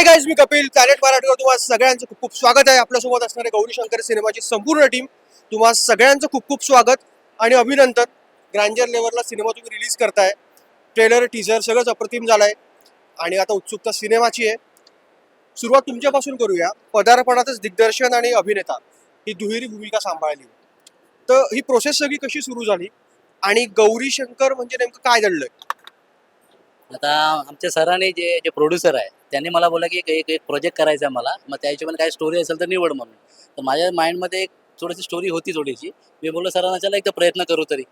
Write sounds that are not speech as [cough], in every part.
हाय guys मी Kapil. Planet मराठीवर तुम्हाला सगळ्यांचं खूप खूप स्वागत आहे. आपल्यासोबत असणारे गौरी शंकर सिनेमाची संपूर्ण टीम तुम्हाला सगळ्यांचं खूप खूप स्वागत आणि अभिनंदन. ग्रँजर लेवलला सिनेमा तुम्ही रिलीज करताय. ट्रेलर टीझर सगळंच अप्रतिम झालंय. आणि आता उत्सुकता सिनेमाची आहे. सुरुवात तुमच्यापासून करूया. पदार्पणातच दिग्दर्शन आणि अभिनेता ही दुहेरी भूमिका सांभाळली. तर ही प्रोसेस सगळी कशी सुरू झाली? आणि गौरी शंकर म्हणजे नेमकं काय घडलंय? आता आमच्या सरांनी जे जे प्रोड्युसर आहे त्यांनी मला बोला की एक एक प्रोजेक्ट करायचा आहे मला. मग त्या हिशोबाने काय स्टोरी असेल तर निवड म्हणून. तर माझ्या माइंडमध्ये एक थोडीशी स्टोरी होती थोडीशी. मी बोललो सरांना चला एकदा प्रयत्न करू तरी.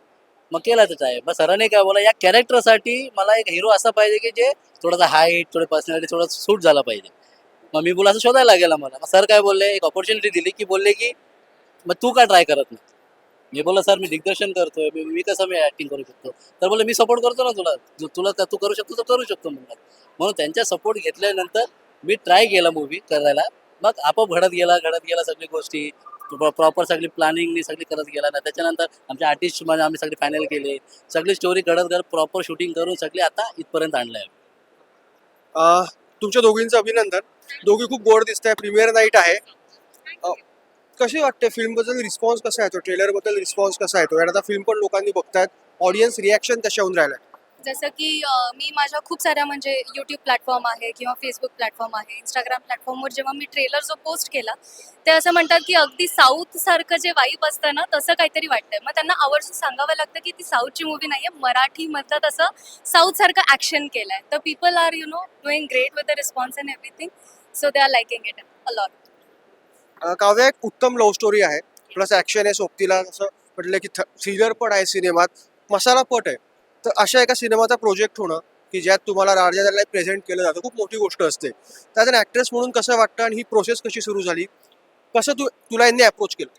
मग केला त्याचा आहे मग सरांनी काय बोला या कॅरेक्टरसाठी मला एक हिरो असा पाहिजे की जे थोडासा हाईट थोडी पर्सनॅलिटी थोडा सूट झाला पाहिजे. मग मी बोला असं शोधायला लागेल मला मग सर काय बोलले एक ऑपॉर्च्युनिटी दिली की बोलले की मग तू का ट्राय करत नाही? मी बोला सर मी दिग्दर्शन करतोय मी मी कसं मी ऍक्टिंग करू शकतो? तर बोले मी सपोर्ट करतो ना तुला. तुला तुला तू करू शकतो तर करू शकतो म्हणतात म्हणून त्यांचा सपोर्ट घेतल्यानंतर मी ट्राय केला मूवी करायला. मग आपोआप घडत गेला घडत गेला सगळी गोष्टी. प्रॉपर सगळी प्लॅनिंगनी सगळी करत गेला. ना त्याच्यानंतर आमच्या आर्टिस्टमध्ये आम्ही सगळे फायनल केले. सगळी स्टोरी घडत घडत प्रॉपर शूटिंग करून सगळी आता इथपर्यंत आणलंय तुमच्या दोघींचं अभिनंदन. दोघी खूप गोड दिसत आहे प्रीमियर नाईट आहे कशी वाटते? फिल्मबद्दल रिस्पॉन्स कसा येतो? ट्रेलरबद्दल रिस्पॉन्स कसा येतो? आणि आता फिल्म पण लोकांनी बघतायत. ऑडियन्स रिॲक्शन कशा होऊन राहिल्या. जसं की मी माझ्या खूप साऱ्या म्हणजे यूट्यूब प्लॅटफॉर्म आहे किंवा फेसबुक प्लॅटफॉर्म आहे इंस्टाग्राम प्लॅटफॉर्मवर जेव्हा मी ट्रेलर जो पोस्ट केला ते असं म्हणतात की अगदी साऊथ सारखं जे वाईब असतं ना तसं काहीतरी वाटतंय. मग त्यांना आवर्जून सांगावं लागतं की ती साऊथची मूवी नाही आहे मराठीमधलं तसं साऊथ सारखं ऍक्शन केलंय. तर people are you know doing great with the response and everything so they are liking it a lot Kavya एक उत्तम लव्ह स्टोरी आहे. प्लस ॲक्शन आहे सोबतीला असं म्हटलं की थ्रिलर पण आहे सिनेमात. मसाला पट आहे. तर अशा एका सिनेमाचा प्रोजेक्ट होणं की ज्यात तुम्हाला राजा प्रेझेंट केलं जातं खूप मोठी गोष्ट असते. त्यात ॲक्ट्रेस म्हणून कसं वाटतं आणि ही प्रोसेस कशी सुरू झाली? कसं तू तुला यांनी अप्रोच केलं?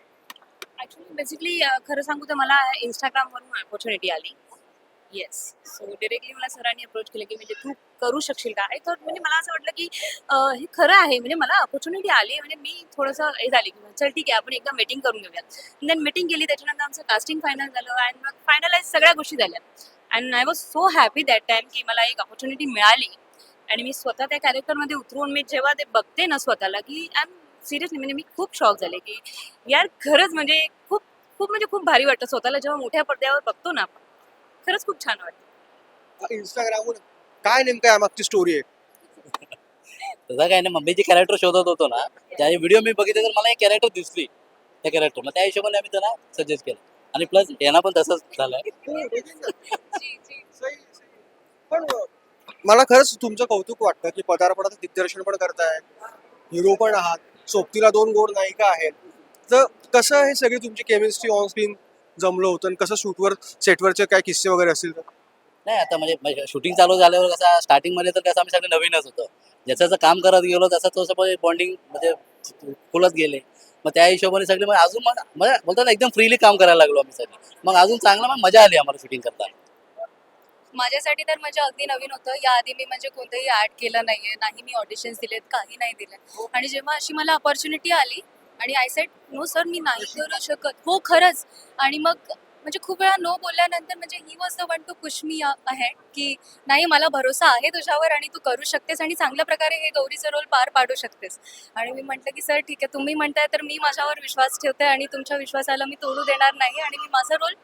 ऍक्च्युली बेसिकली खरं सांगू तर मला इंस्टाग्रामवरून अपॉर्च्युनिटी आली. येस सो डिरेक्टली मला सरांनी अप्रोच केलं की म्हणजे तू करू शकशील का? आय थॉट म्हणजे मला असं वाटलं की अं, हे खरं आहे. म्हणजे मला ऑपॉर्च्युनिटी आली म्हणजे मी थोडंसं हे झाली की चल ठीक आहे आपण एकदा मीटिंग करून घेऊया देन मीटिंग केली त्याच्यानंतर आमचं कास्टिंग फायनल झालं अँड मग फायनलाइज सगळ्या गोष्टी झाल्या. And I was so happy that time की मला एक ऑपॉर्च्युनिटी मिळाली. आणि मी स्वतः त्या कॅरेक्टरमध्ये उतरून मी जेव्हा ते बघते ना स्वतःला की आय एम सिरियसली म्हणजे मी खूप शॉक झाले की यार खरंच म्हणजे खूप खूप म्हणजे खूप भारी वाटतं. स्वतःला जेव्हा मोठ्या पडद्यावर बघतो ना आपण खरंच खूप छान वाटतं इंस्टाग्रामवर काय नेमकं यामागची स्टोरी आहे? तसं काय नाही मम्मीची कॅरेक्टर शोधत होतो ना. त्या व्हिडिओ मी बघितले तर मला एक कॅरेक्टर दिसली. त्या कॅरेक्टर मग त्या हिशोबाने आम्ही त्यांना सजेस्ट केलं. आणि प्लस यांना पण तसंच झालंय. [laughs] पण मला खरंच तुमचं कौतुक वाटतं की पदार्पणाचं दिग्दर्शन पण करताय. हिरो पण आहात. सोबतीला दोन गोड नायिका आहेत. तर कसं हे सगळी तुमची केमिस्ट्री ऑन स्क्रीन जमलं होतं आणि कसं शूटवर सेटवरचे काय किस्से वगैरे असतील तर? नाही आता म्हणजे शूटिंग चालू झाल्यावर कसं स्टार्टिंगमध्ये तर कसं आम्ही सगळे नवीनच होतो. ज्याचं जसं काम करत गेलो तसं तसं बॉन्डिंग म्हणजे खुलत गेले. मग त्या हिशोबाने सगळे मग अजून मग म्हणजे बोलतो ना एकदम फ्रीली काम करायला लागलो आम्ही सगळे. मग अजून चांगलं मग मजा आली आम्हाला शूटिंग करताना. माझ्यासाठी तर म्हणजे अगदी नवीन होतं. याआधी मी म्हणजे कोणतंही ऍड केलं नाहीये नाही मी ऑडिशन्स दिलेत काही नाही दिले आणि जेव्हा अशी मला अपॉर्च्युनिटी आली आणि आय सेट नो सर मी नाही करू शकत. हो खरंच. आणि मग म्हणजे खूप वेळा नो बोलल्यानंतर म्हणजे he was the one to push me ahead की नाही मला भरोसा आहे तुझ्यावर आणि तू करू शकतेस आणि चांगल्या प्रकारे हे गौरीचं रोल पार पाडू शकतेस. आणि मी म्हटलं की सर ठीक आहे तुम्ही म्हणताय तर मी माझ्यावर विश्वास ठेवते आणि तुमच्या विश्वासाला मी तोडू देणार नाही आणि मी माझा रोल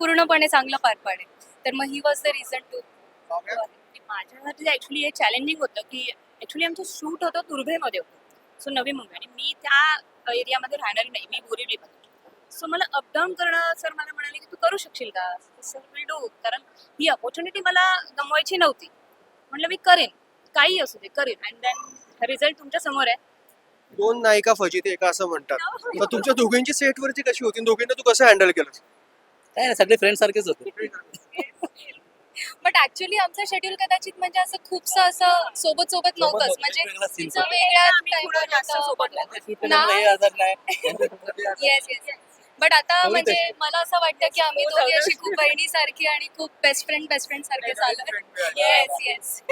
पूर्णपणे चांगला पार पाडेन. तर मग he was the reason to माझ्यासाठी ऍक्च्युली हे चॅलेंजिंग होतं की ऍक्च्युली आमचं शूट होतं तुर्भेमध्ये होतं. सो नवी मुंबई. आणि मी त्या एरियामध्ये राहणारी नाही. मी बोरिवलीमध्ये सो मला अपडाऊन करणं सर मला म्हणाले की तू करू शकशील का? सर मी डू कारण ही अपॉर्च्युनिटी मला गमवायची नव्हती. म्हटलं मी करेन. काही असू दे करेन. अँड देन रिझल्ट तुमच्यासमोर आहे. दोन नायिका फजिती एका असं म्हणतात. तर तुमच्या दोघींची सेटवरची कशी होती? दोघींना तू कसं हँडल केलं काय नाही सगळे फ्रेंड सारखेच होते. बट ऍक्च्युली आमचं शेड्यूल कदाचित म्हणजे असं खूपसं असं सोबत सोबत नव्हतंच. म्हणजे तिचं. वेगळ्या हे येस येस बट आता म्हणजे. मला असं वाटतं की आम्ही दोघी अशी खूप बहिणीसारखी आणि खूप बेस्ट फ्रेंड बेस्ट फ्रेंड सारखे चालू येस येस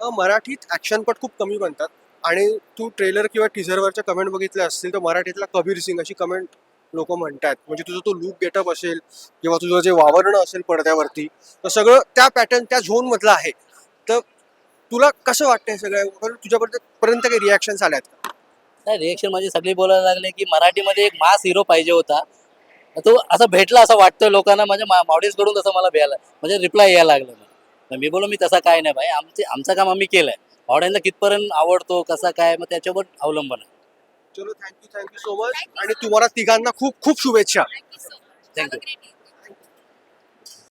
अ, मराठीत ॲक्शनपट खूप कमी बनतात. आणि तू ट्रेलर किंवा टीझरवरच्या कमेंट बघितल्या असतील तर मराठीतला कबीर सिंग अशी कमेंट लोक म्हणतात म्हणजे तुझं तो लुक गेटअप असेल किंवा तुझं जे वावरणं असेल पडद्यावरती तर सगळं त्या पॅटर्न त्या झोन मधलं आहे. तर तुला कसं वाटतंय सगळं? म्हणजे तुझ्यापर्यंत पर्यंत काही रिॲक्शन आल्यात का? नाही रिएक्शन माझी सगळी बोलायला लागले की मराठीमध्ये एक मास हिरो पाहिजे होता. तो असं भेटला असं वाटतं लोकांना म्हणजे ऑडियन्सकडून तसं मला भ्यायला म्हणजे रिप्लाय यायला लागलं मला. मी बोलो मी तसा काय नाही भाई आमचे आमचं काम आम्ही केलंय. ऑडियन्सला कितपर्यंत आवडतो कसा काय मग त्याच्यावर अवलंबन आहे. चलो थँक्यू थँक्यू सो मच आणि तुम्हाला तिघांना खूप खूप शुभेच्छा. थँक्यू